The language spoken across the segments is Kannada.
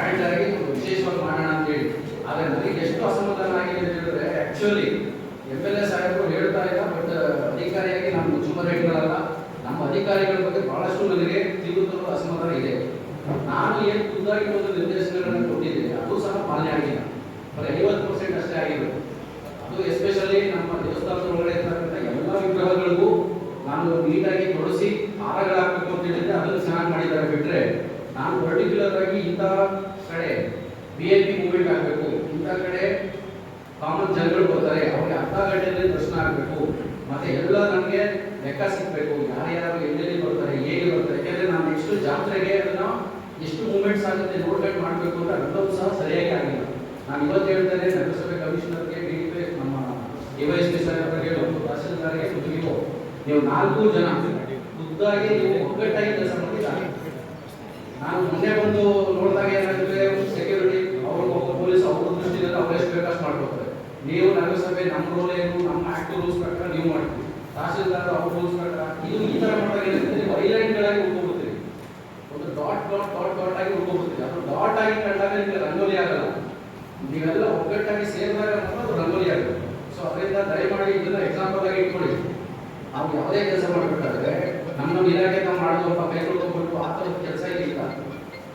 ಕಾಯ್ದಾರಿಗೆ ವಿಶೇಷವಾಗಿ ಮಾಡೋಣ ಅಂತೇಳಿ. ಆದರೆ ನನಗೆ ಎಷ್ಟು ಅಸಮಾಧಾನ ಆಗಿದೆ ಅಂತ ಹೇಳಿದ್ರೆ ಆ್ಯಕ್ಚುಲಿ ಎಂ ಎಲ್ ಎ ಸಾಹೇಬರು ಹೇಳ್ತಾ ಇಲ್ಲ ಬಟ್ uh, ಅಧಿಕಾರಿಯಾಗಿ ನಾನು ಮುಚ್ಚುಮರೆಗಳಲ್ಲ ನಮ್ಮ ಅಧಿಕಾರಿಗಳ ಬಗ್ಗೆ ಬಹಳಷ್ಟು ನನಗೆ ತಿಳಿದು ಅಸಮಾಧಾನ ಇದೆ. ನಾನು ಏನು ಖುದ್ದಾಗಿ ಒಂದು ನಿರ್ದೇಶನಗಳನ್ನು ಕೊಟ್ಟಿದ್ದೆ ಅದು ಸಹ ಪಾಲನೆ ಆಗಿಲ್ಲ. ಬರೀ ಐವತ್ತು ಪರ್ಸೆಂಟ್ ಅಷ್ಟೇ ಆಗಿದೆ ಅದು ಎಸ್ಪೆಷಲಿ ನಮ್ಮ ದೇವಸ್ಥಾನದ ಒಳಗಡೆ ಇರ್ತಕ್ಕಂಥ ಎಲ್ಲ ವಿಗ್ರಹಗಳಿಗೂ ನಾನು ನೀಟಾಗಿ ತೊಡಸಿ ಹಾರಗಳಾಗಬೇಕು ಅಂತ ಹೇಳಿದ್ರೆ ಅದನ್ನು ಚೆನ್ನಾಗಿ ಮಾಡಿದ್ದಾರೆ ಬಿಟ್ಟರೆ ನಾನು ಪರ್ಟಿಕ್ಯುಲರ್ ಆಗಿ ಇಂಥ ಕಡೆ ಬಿ ಎಲ್ ಪಿ ಮೂವ್ಮೆಂಟ್ ಆಗಬೇಕು, ಇಂಥ ಕಡೆ ಕಾಮನ್ ಜನಗಳು ಬರ್ತಾರೆ, ಅವ್ರಿಗೆ ಅರ್ಧ ಗಂಟೆಯಲ್ಲಿ ದರ್ಶನ ಆಗಬೇಕು. ಮತ್ತೆ ಎಲ್ಲ ನಮಗೆ ಲೆಕ್ಕ ಸಿಗಬೇಕು, ಯಾರ್ಯಾರು ಎಲ್ಲೆಲ್ಲಿ ಬರ್ತಾರೆ, ಹೇಗೆ ಬರ್ತಾರೆ, ಯಾಕಂದ್ರೆ ನಾನು ನೆಕ್ಸ್ಟ್ ಜಾತ್ರೆಗೆ ಅದನ್ನ ಎಷ್ಟು ಮೂವ್ಮೆಂಟ್ಸ್ ಆಗುತ್ತೆ ನೋಡ್ಕೊಂಡು ಮಾಡಬೇಕು ಅಂತ ಎಲ್ಲವೂ ಸಹ ಸರಿಯಾಗಿ ಆಗಿಲ್ಲ. ನಾನು ಇವತ್ತು ಹೇಳ್ತೇನೆ, ನಗರಸಭೆ ಕಮಿಷನರ್ಗೆ ಡಿ ಪಿ ನಮ್ಮ ಡಿವೈಎಸ್ ಪಿ ಅವರಿಗೆ ಮತ್ತು ತಹಸೀಲ್ದಾರ್ಗೆ ನೀವು ನೀವು ನಾಲ್ಕು ಜನ, ಖುದ್ದಾಗಿ ನೀವು ಒಗ್ಗಟ್ಟಾಗಿ ಕೆಲಸ ನಾನು ಮೊನ್ನೆ ಬಂದು ನೋಡಿದಾಗ ಏನಾಗುತ್ತೆ ಸೆಕ್ಯೂರಿಟಿ ಅವರು ಪೊಲೀಸ್, ಅವ್ರ ದೃಷ್ಟಿಯಲ್ಲಿ ಅವ್ರು ಎಷ್ಟು ಬೇಕಷ್ಟು ಮಾಡ್ಕೊತಾರೆ ನೀವು ನಗರಸಭೆ, ನಮ್ಮ ರೋಲ್ ಏನು, ನಮ್ಮ ಆಕ್ಟ್ ರೂಲ್ಸ್ ಪ್ರಕಾರ ನೀವು ಮಾಡ್ತೀವಿ ತಹಸೀಲ್ದಾರ್ ಅವ್ರ ರೂಲ್ಸ್ ಪ್ರಕಾರ. ಇದು ಈ ಥರ ಮಾಡಿದಾಗ ಏನಂದ್ರೆ ನೀವು ಉಳ್ಕೊಬಿಡ್ತೀವಿ ಒಂದು ಡಾಟ್ ಡಾಟ್ ಡಾಟ್ ಡಾಟ್ ಆಗಿ ಉಳ್ಕೊಬಿಡ್ತೀವಿ ಅದು ಡಾಟ್ ಆಗಿ ಕಂಡಾಗ ನಿಮಗೆ ರಂಗೋಲಿ ಆಗಲ್ಲ. ನೀವೆಲ್ಲ ಒಗ್ಗಟ್ಟಾಗಿ ಸೇರಿದಾಗ ಮಾತ್ರ ಅದು ರಂಗೋಲಿ ಆಗುತ್ತೆ. ಸೊ ಅದರಿಂದ ದಯಮಾಡಿ ಇದನ್ನ ಎಕ್ಸಾಂಪಲ್ ಆಗಿ ಇಟ್ಕೊಳ್ಳಿ. ನಾವು ಯಾವುದೇ ಕೆಲಸ ಮಾಡಬೇಕಾದ್ರೆ, ನಮ್ಮ ಇಲಾಖೆ ನಾವು ಮಾಡೋದಪ್ಪ ಕೈ ಹೋಗ್ಬಿಟ್ಟು ಆ ಥರದ ಕೆಲಸ ಇಲ್ಲ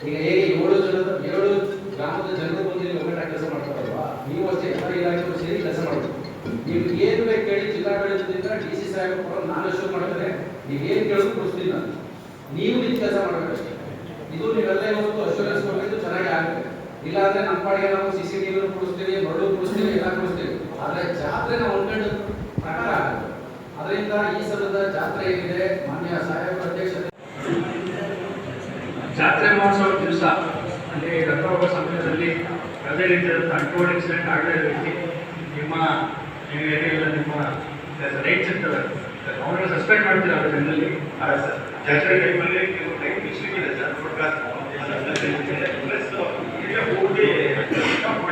ಈಗ ಹೇಗೆ ಏಳು ಜನ, ಏಳು ಗ್ರಾಮದ ಜನರು ಬಂದು ಕೆಲಸ ಮಾಡ್ತಾರಲ್ವಾ ನೀವು ಅಷ್ಟೇ ಎಲ್ಲ ಇಲಾಖೆಗಳು ಸೇರಿ ಕೆಲಸ ಮಾಡ್ತೀವಿ ನೀವು ಏನು ಬೇಕು ಕೇಳಿ ಜಿಲ್ಲಾಡಳಿತದಿಂದ ಡಿ ಸಿ ಸಾಹೇಬ್ ನಾನು ಶುರು ಮಾಡಿದ್ರೆ ನೀವು ಏನು ಕೇಳಿದ್ರು ಕೊಡಿಸ್ತೀನಿ ನಾನು. ನೀವು ನಿಂತು ಕೆಲಸ ಮಾಡಬೇಕಷ್ಟೇ ಇದು ನೀವೆಲ್ಲ ಇವತ್ತು ಅಶ್ಯೂರೆನ್ಸ್ ಕೊಡಬೇಕು, ಚೆನ್ನಾಗಿ ಆಗುತ್ತೆ ಇಲ್ಲ ಅಂದ್ರೆ ನಮ್ಮ ಪಾಡಿಗೆ ನಾವು ಸಿ ಸಿ ಟಿವಿ ಕೊಡಿಸ್ತೀವಿ ಮರಳು ಕೊಡಿಸ್ತೀವಿ, ಎಲ್ಲ ಕೊಡಿಸ್ತೀವಿ. ಆದ್ರೆ ಜಾತ್ರೆ ನಾವು ಅನ್ಕೊಂಡು ಪ್ರಕಾರ ಆಗುತ್ತೆ ಅದರಿಂದ ಈ ಸಲದ ಜಾತ್ರೆ ಏನಿದೆ, ಮಾನ್ಯ ಸಾಹೇಬರ ಅಧ್ಯಕ್ಷತೆ ಜಾತ್ರೆ ಮಹೋತ್ಸವ ದಿವಸ ಅಲ್ಲಿ ರಥೋತ್ಸವ ಸಮಯದಲ್ಲಿ ಯಾವುದೇ ರೀತಿಯಾದಂಥ ಅನ್ಕೋಲ್ಡ್ ಇನ್ಸಿಡೆಂಟ್ ಆಗದೇ ರೀತಿ ನಿಮ್ಮ ನೀವು ಏನಿಲ್ಲ ನಿಮ್ಮ ರೈಟ್ಸ್ ಇರ್ತವೆ ಅವ್ರನ್ನ ಸಸ್ಪೆಂಡ್ ಮಾಡ್ತೀರಾ ಅದ್ರ ಜನರಲ್ಲಿ ಜಾತ್ರೆ ಟೈಮಲ್ಲಿ ನೀವು ಟೈಮ್ ಮಿಸ್ಟೇಕ್ ಇದೆ ಸರ್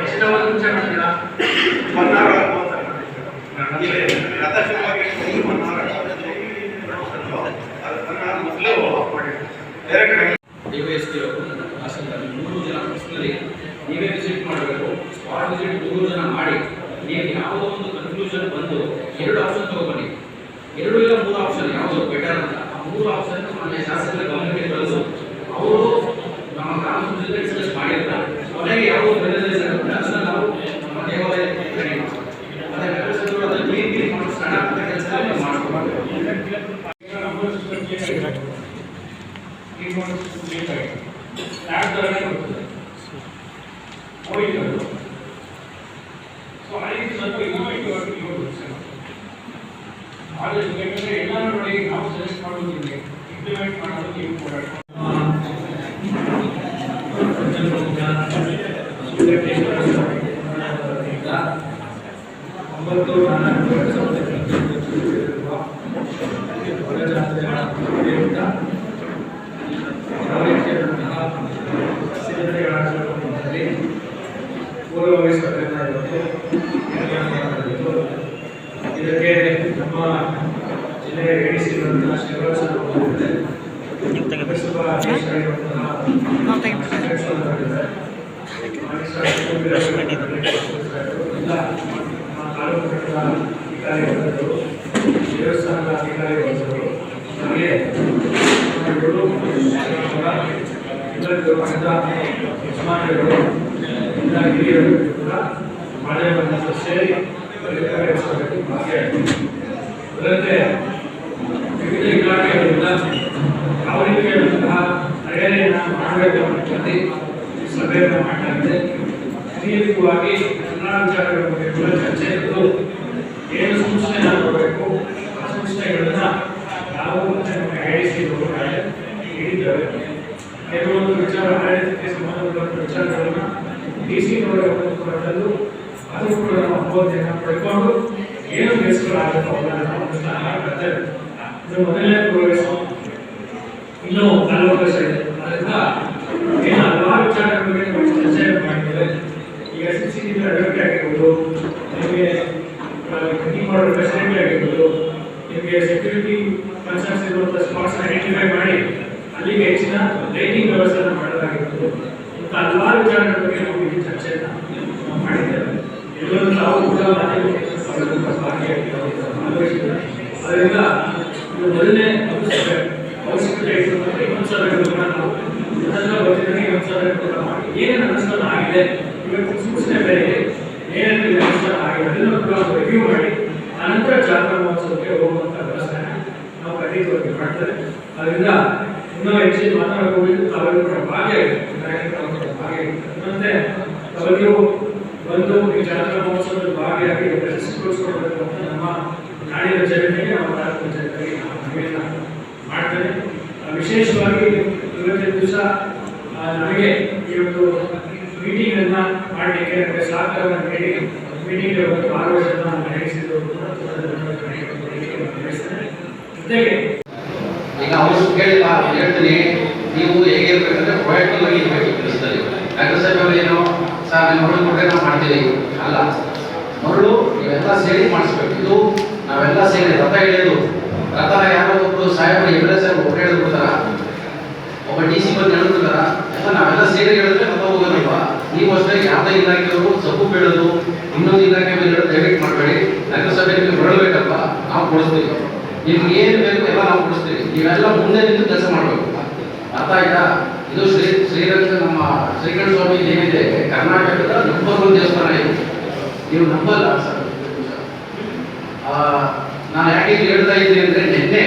ಎಷ್ಟು ಅವರ್ ಮುಂಚೆ ಮಾಡ್ತೀರಾ? ಡಿವೈಎಸ್ಪಿ ಅವರು ತಹಸೀಲ್ದಾರ್ ಮೂರು ಜನ ಪರ್ಸನಲಿ ನೀವೇ ವಿಸಿಟ್ ಮಾಡಬೇಕು ಸ್ಪಾಟ್ ವಿಸಿಟ್ ಮೂರು ಜನ ಮಾಡಿ ನೀವು ಯಾವುದೋ ಒಂದು ಕನ್ಕ್ಲೂಷನ್ ಬಂದು ಎರಡು ಆಪ್ಷನ್ ತಗೊಬನ್ನಿ ಎರಡು ಇಲ್ಲ ಮೂರು ಆಪ್ಷನ್ ಯಾವುದು ಬೆಟರ್ ಅಂತ ಆ ಮೂರು ಆಪ್ಷನ್ ಮಾನ್ಯ ಶಾಸಕರ ಗಮನಕ್ಕೆ ತಂದು ಅವರು ನಮ್ಮ ಗ್ರಾಮ ಜೊತೆ ಡಿಸ್ಕಸ್ ಮಾಡಿರ್ತಾರೆ ಕೊನೆಗೆ ಯಾವುದು ಬೆನಿಫಿಟ್ ಆಗುತ್ತೆ ಅದನ್ನ ನಾವು ನಮ್ಮ ದೇವಾಲಯ ರೆಡಿ ಮಾಡ್ತೀವಿ ಅದೇ ನಗರಸಭೆಗಳು ಅದನ್ನ ಕ್ಲೀನ್ ಕ್ಲೀನ್ ಮಾಡೋ ಸಣ್ಣ ಪುಟ್ಟ ಕೆಲಸ ಮಾಡ್ಕೊಬಾರ್ದು ಸೊ ಆ ರೀತಿ ಸ್ವಲ್ಪ ಇನ್ನೋವೇಟಿವ್ ಆಗಿ ಯೋಚಿಸಿ ಆದರೆ ಯಾಕಂದ್ರೆ ಎಲ್ಲರೂ ನೋಡಿ ನಾವು ಸಜೆಸ್ಟ್ ಮಾಡೋದಿಲ್ಲ ಇಂಪ್ಲಿಮೆಂಟ್ ಮಾಡೋದು ನೀವು ಕೂಡ ಒಂಬತ್ತು ನಾಲ್ಕು ಎರಡು ಸಾವಿರದ ಇಪ್ಪತ್ತೊಂದರಲ್ಲಿರುವ ಹೊರಜಾತ್ರೆಗಳ ಪ್ರಯುಕ್ತ ನಿರ್ಣಯವಾಗಿದ್ದು ಇದಕ್ಕೆ ನಮ್ಮ ಜಿಲ್ಲೆಯ ಎಣಿಸಿರುವಂತಹ ಶಿವರಾಜ. ಅಧ್ಯಕ್ಷರಾಗಿರುವಂತಹ ನಮ್ಮ ಅಧಿಕಾರಿಗಳು ದೇವಸ್ಥಾನದ ಅಧಿಕಾರಿಗಳು ಮಠದ ಯಜಮಾನರುಗಳು ಎಲ್ಲ ಹಿರಿಯರು ಕೂಡ ಮಳೆ ಬಂದ ಸೇರಿ ಅದರಂತೆ ವಿವಿಧ ಇಲಾಖೆಗಳಿಂದ ಯಾವ ರೀತಿಯಾದಂತಹ ತಯಾರಿಯನ್ನು ಮಾಡಬೇಕು ಅನ್ನೋದರಲ್ಲಿ ಸಭೆಯನ್ನು ಮಾಡಿದಂತೆ ದೀರ್ಘವಾಗಿ ವಿಚಾರಗಳ ಬಗ್ಗೆ ಕೂಡ ಚರ್ಚೆ ಇದ್ದು ಏನು ಸೂಚನೆ ಆಗಬೇಕು ಆ ಸೂಚನೆಗಳನ್ನು ನಾವು ಐಡಿಸಿ ನೀಡಿದ್ದೇವೆ ಕೆಲವೊಂದು ವಿಚಾರ, ಆಡಳಿತಕ್ಕೆ ಸಂಬಂಧಪಟ್ಟ ವಿಚಾರಗಳನ್ನು ಡಿ ಸಿ ಕೊಟ್ಟದ್ದು ಅದು ಕೂಡ ನಾವು ಅನುಭವತೆಯನ್ನು ಪಡ್ಕೊಂಡು ಏನು ಕೆಲಸಗಳಾಗಬೇಕು ಅನ್ನೋದನ್ನು ನಾವು ಮೊದಲನೇ ಪ್ರವೇಶ ಇನ್ನೂ ಕಾಲಾವಕಾಶ ಇದೆ ಅದರಿಂದ ಏನು ಹಲವಾರು ವಿಚಾರಗಳ ಬಗ್ಗೆ ನಾವು ಚರ್ಚೆ ಮಾಡಿದ್ದೇವೆ ಈಗ ಸಿ ಸಿ ಟಿವಿ ಅಳವಡಿಕೆ ಆಗಿರ್ಬೋದು ನಿಮಗೆ ಕಟಿಂಗ್ ಮಾಡೋ ಫೆಸಿಲಿಟಿ ಆಗಿರ್ಬೋದು ನಿಮಗೆ ಸೆಕ್ಯೂರಿಟಿ ಕನ್ಸರ್ನ್ಸ್ ಇರುವಂಥ ಸ್ಪಾಟ್ಸ್ ಐಡೆಂಟಿಫೈ ಮಾಡಿ ಹೆಚ್ಚಿನ ಲೈಟಿಂಗ್ ವ್ಯವಸ್ಥೆಯನ್ನು ಮಾಡಲಾಗಿರ್ಬೋದು ಇಂಥ ಹಲವಾರು ವಿಚಾರಗಳ ಬಗ್ಗೆ ನಾವು ಇಲ್ಲಿ ಚರ್ಚೆಯನ್ನು ನಾವು ಮಾಡಿದ್ದೇವೆ. ಎಲ್ಲರೂ ತಾವು ಕೂಡ ಮಾಧ್ಯಮಕ್ಕೆ ಭಾಗಿಯಾಗಿದ್ದಾರೆ. ಅದರಿಂದ ಮೊದಲನೇ ಅಂಶ ಅದೆಲ್ಲ ಬರ್ತಿದ್ದಾನೆ ಸಾವಿರ ಕೂಡ ಮಾಡಿ ಏನೇನು ಅನುಷ್ಠಾನ ಆಗಿದೆ, ಇವತ್ತು ಸೂಚನೆ ಬೇರೆ, ಏನೇನು ಅನುಷ್ಠಾನ ಆಗಿದೆ ಅದನ್ನು ಕೂಡ ರಿವ್ಯೂ ಮಾಡಿ, ಅನಂತರ ಜಾತ್ರಾ ಮಹೋತ್ಸವಕ್ಕೆ ಹೋಗುವಂಥ ವ್ಯವಸ್ಥೆನ ನಾವು ಖಂಡಿತವಾಗಿ ಮಾಡ್ತಾರೆ ಅದರಿಂದ ಇನ್ನೂ ಹೆಚ್ಚಿನ ಮಾತನಾಡಬಹುದು ತಾವೆಲ್ಲರೂ ಕೂಡ ಭಾಗಿಯಾಗಿದ್ದಾರೆ ಭಾಗಿಯಾಗಿದ್ದಾರೆ ತಾವೆಲ್ಲರೂ ಬಂದು ಈ ಜಾತ್ರಾ ಮಹೋತ್ಸವದ ಭಾಗಿಯಾಗಿ ಯಶಸ್ವಿಗೊಳಿಸ್ಕೊಳ್ಬೇಕು ಅಂತ ನಮ್ಮ ನಾಡಿನ ಜನತೆಗೆ ನಮ್ಮ ಭಾರತದ ಜನತೆಗೆ ನಾವು ಮಾಡ್ತೇನೆ. ವಿಶೇಷವಾಗಿ ಇವತ್ತಿನ ದಿವಸ ನನಗೆ ಈ ಒಂದು ಮೀಟಿಂಗ್ ಅನ್ನು ಮಾಡಲಿಕ್ಕೆ ನನಗೆ ಸಹಕಾರವನ್ನು ನೀಡಿ ಮೀಟಿಂಗ್ ಭಾಗವಹಿಸಲು ನಾನು ನಡೆಸಿದ್ದು ಜೊತೆಗೆ ಅವರು ಕೇಳಿಲ್ಲ ಅವ್ರು ಹೇಳ್ತೀನಿ, ನೀವು ಹೇಗಿರ್ಬೇಕಂದ್ರೆ ಪ್ರೊಯಾಕ್ಟಿವ್ ಆಗಿ ಇರಬೇಕು ಕೆಲಸದಲ್ಲಿ. ಅವರು ಏನು? ಸರ್ ನಿಮ್ಮ ಮರಳು ಕೊಟ್ಟರೆ ನಾವು ಮಾಡ್ತೀವಿ. ಅಲ್ಲ, ಮರಳು ಇವೆಲ್ಲ ಸೇರಿ ಮಾಡಿಸ್ಬೇಕು. ಇದು ನಾವೆಲ್ಲ ಸೇರಿ, ರಥ ಎಳೆಯೋದು ರಥ ಯಾರೋ ಒಬ್ಬರು ಸಾಹೇಬರು ಎಂ ಸರ್ ಒಬ್ಬ ಸಾಹೇಬ್ ಒಬ್ಬರು ಎಳೆದು ಒಬ್ಬ ಡಿ ಸಿ ಬಂದು ಎಳೆದು ಬಿಡ್ತಾರ ಎಲ್ಲ ನಾವೆಲ್ಲ ಸೇರಿ ಹೇಳಿದ್ರೆ ರಥ ಹೋಗೋದಲ್ವಾ? ನೀವು ಅಷ್ಟೇ ಯಾವುದೇ ಇಲಾಖೆಯವರು ಸಬ್ಬು ಬೀಳೋದು ಇನ್ನೊಂದು ಇಲಾಖೆ ಮೇಲೆ ದಯವಿಟ್ಟು ಮಾಡಬೇಡಿ. ನಗರಸಭೆ ನಿಮಗೆ ಮರಳು ನಾವು ಕೊಡಿಸ್ತೀವಿ. ನಿಮ್ಗೆ ಏನು ಬೇಕು ಎಲ್ಲ ನಾವು ಕೊಡಿಸ್ತೀವಿ. ನೀವೆಲ್ಲ ಮುಂದೆ ನಿಂತು ಕೆಲಸ ಮಾಡಬೇಕು. ಅರ್ಥ ಆಯ್ತಾ? ಇದು ಶ್ರೀ ಶ್ರೀರಂಗ ನಮ್ಮ ಶ್ರೀಕಂಠ ಸ್ವಾಮಿ ಏನಿದೆ, ಕರ್ನಾಟಕದ ನಂಬರ್ ಒನ್ ದೇವಸ್ಥಾನ ಇದೆ. ನೀವು ನಂಬಲ್ಲ ಸರ್. ನಾನು ಯಾಕೆ ಹೇಳ್ತಾ ಇದ್ದೀನಿ ಅಂದ್ರೆ ನಿನ್ನೆ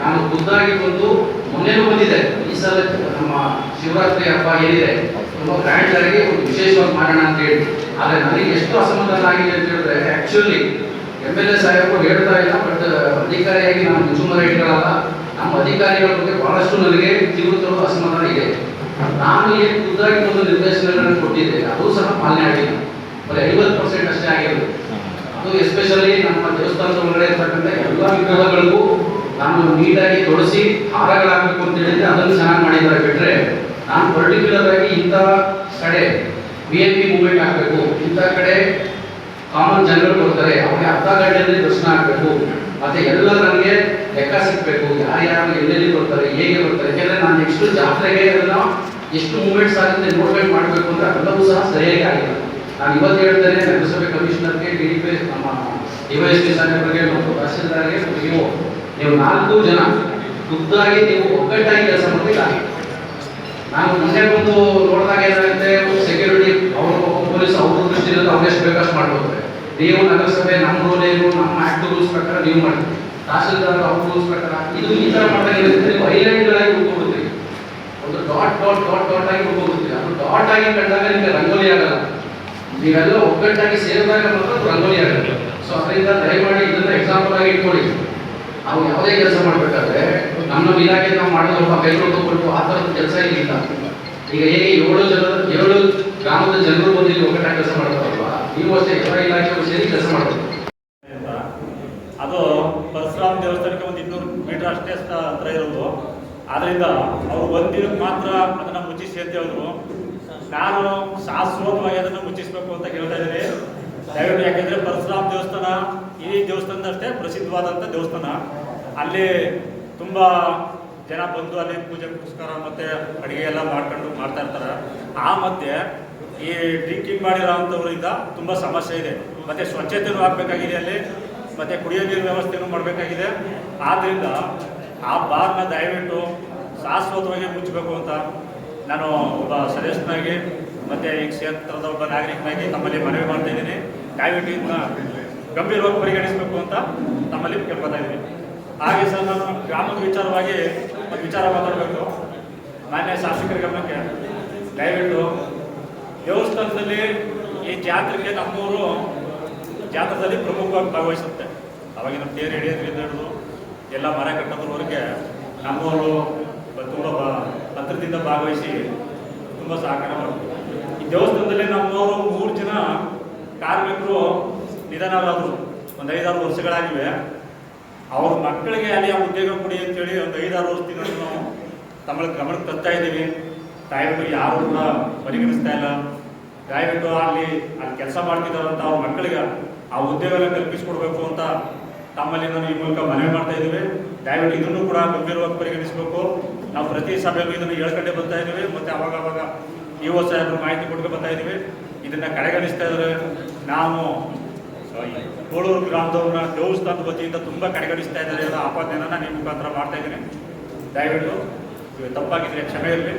ನಾನು ಖುದ್ದಾಗಿ ಬಂದು ಮೊನ್ನೆನೂ ಬಂದಿದೆ ಈ ಸಲ ನಮ್ಮ ಶಿವರಾತ್ರಿ ಹಬ್ಬ ಏನಿದೆ, ತುಂಬ ಗ್ರ್ಯಾಂಡ್ ಆಗಿ ಒಂದು ವಿಶೇಷವಾಗಿ ಮಾಡೋಣ ಅಂತ ಹೇಳಿ. ಆದರೆ ನನಗೆ ಎಷ್ಟು ಅಸಮಾಧಾನ ಆಗಿದೆ ಅಂತ ಹೇಳಿದ್ರೆ ಆಕ್ಚುಲಿ ಎಂ ಎಲ್ ಎ ಸಾಹೇಬರು ಹೇಳ್ತಾ ಇಲ್ಲ ಬಟ್ ಅಧಿಕಾರಿಯಾಗಿ ನಾನು ಮುಚ್ಚುಮರ ಇಟ್ಕೊಳ್ಳಲ್ಲ ನಮ್ಮ ಅಧಿಕಾರಿಗಳ ಬಗ್ಗೆ ಬಹಳಷ್ಟು ನನಗೆ ತೀವ್ರತರು ಅಸಮಾಧಾನ ಇದೆ. ನಾನು ಇಲ್ಲಿ ಖುದ್ದಾಗಿ ಒಂದು ನಿರ್ದೇಶನಗಳನ್ನು ಕೊಟ್ಟಿದ್ದೆ, ಅದು ಸಹ ಪಾಲನೆ ಆಗಿಲ್ಲ. ಬರೀ ಐವತ್ತು ಪರ್ಸೆಂಟ್ ಅಷ್ಟೇ ಆಗಿರೋದು. ಅದು ಎಸ್ಪೆಷಲಿ ನಮ್ಮ ದೇವಸ್ಥಾನದ ಒಳಗಡೆ ಇರ್ತಕ್ಕಂಥ ಎಲ್ಲ ವಿಗ್ರಹಗಳಿಗೂ ನಾನು ನೀಟಾಗಿ ತೊಡಸಿ ಹಾರಗಳಾಗಬೇಕು ಅಂತ ಹೇಳಿದ್ರೆ ಅದನ್ನು ಚೆನ್ನಾಗಿ ಮಾಡಿದ್ದಾರೆ. ಬಿಟ್ರೆ ನಾನು ಪರ್ಟಿಕ್ಯುಲರ್ ಆಗಿ ಇಂಥ ಕಡೆ ಬಿ ಎನ್ ಪಿ ಮೂವ್ಮೆಂಟ್ ಆಗಬೇಕು ಇಂಥ ಕಡೆ ಕಾಮನ್ ಜನರು ಕೊಡ್ತಾರೆ ಅವ್ರಿಗೆ ಅರ್ಧ ಗಂಟೆಯಲ್ಲಿ ದರ್ಶನ ಆಗಬೇಕು. ಮತ್ತೆ ಎಲ್ಲ ನನಗೆ ಲೆಕ್ಕ ಸಿಗ್ಬೇಕು ಯಾರ್ಯಾರು ಎಲ್ಲೆಲ್ಲಿ ಬರ್ತಾರೆ, ಹೇಗೆ ಬರ್ತಾರೆ. ಯಾಕೆಂದ್ರೆ ನಾನು ನೆಕ್ಸ್ಟ್ ಜಾತ್ರೆಗೆ ಅದನ್ನ ಎಷ್ಟು ಮೂಮೆಂಟ್ಸ್ ಆಗುತ್ತೆ ನೋಡ್ಕೊಂಡು ಮಾಡಬೇಕು ಅಂತ ಅದೆಲ್ಲವೂ ಸಹ ಸರಿಯಾಗಿ ಆಗಿಲ್ಲ. ನಾನು ಇವತ್ತು ಹೇಳ್ತೇನೆ, ನಗರಸಭೆ ಕಮಿಷನರ್ಗೆ ಡಿ ಡಿ ಪಿ, ನಮ್ಮ ಡಿವೈಎಸ್ಪಿ ಸಾಹೇಬರಿಗೆ ಮತ್ತು ತಹಸೀಲ್ದಾರ್ಗೆ ನೀವು ನೀವು ನಾಲ್ಕು ಜನ ಖುದ್ದಾಗಿ ನೀವು ಒಗ್ಗಟ್ಟಾಗಿ ಕೆಲಸ ಮಾಡಲಿಲ್ಲ ನಾನು ಮೊನ್ನೆ ಬಂದು ನೋಡಿದಾಗ ಏನಾಗುತ್ತೆ ಸೆಕ್ಯೂರಿಟಿ ಅವರು ಪೊಲೀಸ್ ಅವ್ರ ದೃಷ್ಟಿಯಲ್ಲಿ ಅವ್ರೆಷ್ಟು ಬೇಕಷ್ಟು ಮಾಡ್ಬೋದ್ರೆ ನೀವು ನಗರಸಭೆ ನಮ್ಮ ರೂಲ್ ಏನು ನಮ್ಮ ಆಕ್ಟ್ ರೂಲ್ಸ್ ಪ್ರಕಾರ ನೀವು ಮಾಡ್ತೀವಿ ತಹಸೀಲ್ದಾರ್ ಅವ್ರ ರೂಲ್ಸ್ ಪ್ರಕಾರ ಇದು ಈ ಥರ ಮಾಡಿದಾಗ ಇರುತ್ತೆ. ನೀವು ಐಲ್ಯಾಂಡ್ಗಳಾಗಿ ಹೋಗುತ್ತೆ ಒಂದು ಡಾಟ್ ಡಾಟ್ ಡಾಟ್ ಡಾಟ್ ಆಗಿ ಹೋಗುತ್ತೆ ಅದು ಡಾಟ್ ಆಗಿ ಕಂಡಾಗ ನಿಮಗೆ ರಂಗೋಲಿ ಆಗಲ್ಲ. ನೀವೆಲ್ಲ ಒಗ್ಗಟ್ಟಾಗಿ ಸೇರಿದಾಗ ಮಾತ್ರ ರಂಗೋಲಿ ಆಗುತ್ತೆ ಸೊ ಅದರಿಂದ ದಯಮಾಡಿ ಇದನ್ನ ಎಕ್ಸಾಂಪಲ್ ಆಗಿ ಇಟ್ಕೊಳ್ಳಿ. ನಾವು ಯಾವುದೇ ಕೆಲಸ ಮಾಡಬೇಕಾದ್ರೆ, ನಮ್ಮ ಇಲಾಖೆ ನಾವು ಮಾಡೋದಪ್ಪ ಕೈಗಳು ತಗೊಂಡು ಆ ಥರದ ಕೆಲಸ ಇಲ್ಲ ಈಗ ಹೇಗೆ ಏಳು ಜನ, ಏಳು ಗ್ರಾಮದ ಜನರು ಬಂದು ಇಲ್ಲಿ ಒಗ್ಗಟ್ಟಾಗಿ ಕೆಲಸ ಮಾಡ್ತಾರಲ್ವಾ ಅದು ಪರಶುರಾಮ ದೇವಸ್ಥಾನಕ್ಕೆ ಒಂದು ಇನ್ನೂರು ಮೀಟರ್ ಅಷ್ಟೇ ಹತ್ರ ಇರೋದು. ಆದ್ರಿಂದ ಅವ್ರು ಒಂದಿನಕ್ಕೆ ಮಾತ್ರ ಅದನ್ನ ಮುಚ್ಚಿಸಿ ಅಂತ ಹೇಳಿದ್ರು. ನಾನು ಶಾಶ್ವತವಾಗಿ ಅದನ್ನು ಮುಚ್ಚಿಸ್ಬೇಕು ಅಂತ ಹೇಳ್ತಾ ಇದ್ದೀನಿ. ದಯವಿಟ್ಟು ಯಾಕೆಂದ್ರೆ ಪರಶುರಾಮ್ ದೇವಸ್ಥಾನ ಈ ದೇವಸ್ಥಾನದಷ್ಟೇ ಪ್ರಸಿದ್ಧವಾದಂಥ ದೇವಸ್ಥಾನ. ಅಲ್ಲಿ ತುಂಬಾ ಜನ ಬಂದು ಅಲ್ಲಿ ಪೂಜೆ ಪುರಸ್ಕಾರ ಮತ್ತೆ ಅಡಿಗೆ ಎಲ್ಲ ಮಾಡ್ಕೊಂಡು ಮಾಡ್ತಾ ಇರ್ತಾರೆ. ಆ ಮಧ್ಯೆ ಈ ಡ್ರಿಂಕಿಂಗ್ ಮಾಡಿರೋಂಥವ್ರಿಂದ ತುಂಬ ಸಮಸ್ಯೆ ಇದೆ. ಮತ್ತೆ ಸ್ವಚ್ಛತೆಯೂ ಆಗಬೇಕಾಗಿದೆ ಅಲ್ಲಿ, ಮತ್ತೆ ಕುಡಿಯೋ ನೀರು ವ್ಯವಸ್ಥೆಯೂ ಮಾಡಬೇಕಾಗಿದೆ. ಆದ್ದರಿಂದ ಆ ಬಾರ್ನ ದಯವಿಟ್ಟು ಶಾಶ್ವತವಾಗಿ ಮುಚ್ಚಬೇಕು ಅಂತ ನಾನು ಒಬ್ಬ ಸದಸ್ಯನಾಗಿ, ಮತ್ತು ಈ ಕ್ಷೇತ್ರದ ಒಬ್ಬ ನಾಗರಿಕನಾಗಿ ತಮ್ಮಲ್ಲಿ ಮನವಿ ಮಾಡ್ತಾ ಇದ್ದೀನಿ. ದಯವಿಟ್ಟು ಇದನ್ನ ಗಂಭೀರವಾಗಿ ಪರಿಗಣಿಸಬೇಕು ಅಂತ ತಮ್ಮಲ್ಲಿ ಕೇಳ್ಕೊತಾ ಹಾಗೆ ಸರ್, ನಾನು ಗ್ರಾಮದ ವಿಚಾರವಾಗಿ ಒಂದು ವಿಚಾರ ಮಾತಾಡಬೇಕು. ಮಾನ್ಯ ಶಾಸಕರ ಗಮನಕ್ಕೆ ದಯವಿಟ್ಟು ದೇವಸ್ಥಾನದಲ್ಲಿ ಈ ಜಾತ್ರೆಗೆ ನಮ್ಮೂರು ಜಾತ್ರೆದಲ್ಲಿ ಪ್ರಮುಖವಾಗಿ ಭಾಗವಹಿಸುತ್ತೆ. ಅವಾಗ ನಮ್ಮ ತೇರು ಹಿಡಿಯೋದ್ರಿಂದ ಹಿಡಿದು ಎಲ್ಲ ಮರ ಕಟ್ಟೋದ್ರವರೆಗೆ ನಮ್ಮವರು ತುಂಬ ಹತ್ರದಿಂದ ಭಾಗವಹಿಸಿ ತುಂಬ ಸಹಕಾರ ಮಾಡಿದ್ರು ಈ ದೇವಸ್ಥಾನದಲ್ಲಿ ನಮ್ಮವರು ಮೂರು ಜನ ಕಾರ್ಮಿಕರು ನಿಧನರಾದರು. ಒಂದು ಐದಾರು ವರ್ಷಗಳಾಗಿವೆ. ಅವ್ರ ಮಕ್ಕಳಿಗೆ ಅಲ್ಲಿ ಆ ಉದ್ಯೋಗ ಕೊಡಿ ಅಂತೇಳಿ ಒಂದು ಐದಾರು ವರ್ಷದಿಂದ ನಾವು ತಮ್ಮ ಗಮನಕ್ಕೆ ತರ್ತಾ ಇದ್ದೀವಿ. ತಾಯಿಗಳು ಯಾರು ಕೂಡ ಪರಿಗಣಿಸ್ತಾ ಇಲ್ಲ. ದಯವಿಟ್ಟು ಅಲ್ಲಿ ಅಲ್ಲಿ ಕೆಲಸ ಮಾಡ್ತಿದ್ದಾರಂತ ಅವ್ರ ಮಕ್ಕಳಿಗೆ ಆ ಉದ್ಯೋಗನ ಕಲ್ಪಿಸಿಕೊಡ್ಬೇಕು ಅಂತ ತಮ್ಮಲ್ಲಿ ನಾನು ಈ ಮೂಲಕ ಮನವಿ ಮಾಡ್ತಾ ಇದ್ದೀವಿ. ದಯವಿಟ್ಟು ಇದನ್ನು ಕೂಡ ಗಂಭೀರವಾಗಿ ಪರಿಗಣಿಸಬೇಕು. ನಾವು ಪ್ರತಿ ಸಭೆಗೂ ಇದನ್ನು ಹೇಳ್ಕೊಂಡೇ ಬರ್ತಾ ಇದ್ದೀವಿ. ಮತ್ತೆ ಅವಾಗ ಅವಾಗ ಇ ಒ ಮಾಹಿತಿ ಕೊಡ್ಕೊಂಡು ಬರ್ತಾ ಇದ್ದೀವಿ. ಇದನ್ನ ಕಡೆಗಣಿಸ್ತಾ ಇದ್ದಾರೆ. ನಾವು ಕೋಳೂರು ಗ್ರಾಮದವ್ರನ್ನ ದೇವಸ್ಥಾನದ ವತಿಯಿಂದ ತುಂಬಾ ಕಡೆಗಣಿಸ್ತಾ ಇದ್ದಾರೆ ಅನ್ನೋ ಆಪಾದನೆಯನ್ನ ನಿಮ್ಮ ಮುಖಾಂತರ ಮಾಡ್ತಾ ಇದ್ದೀನಿ. ದಯವಿಟ್ಟು ತಪ್ಪಾಗಿದ್ರೆ ಕ್ಷಮೆ ಇರಲಿ.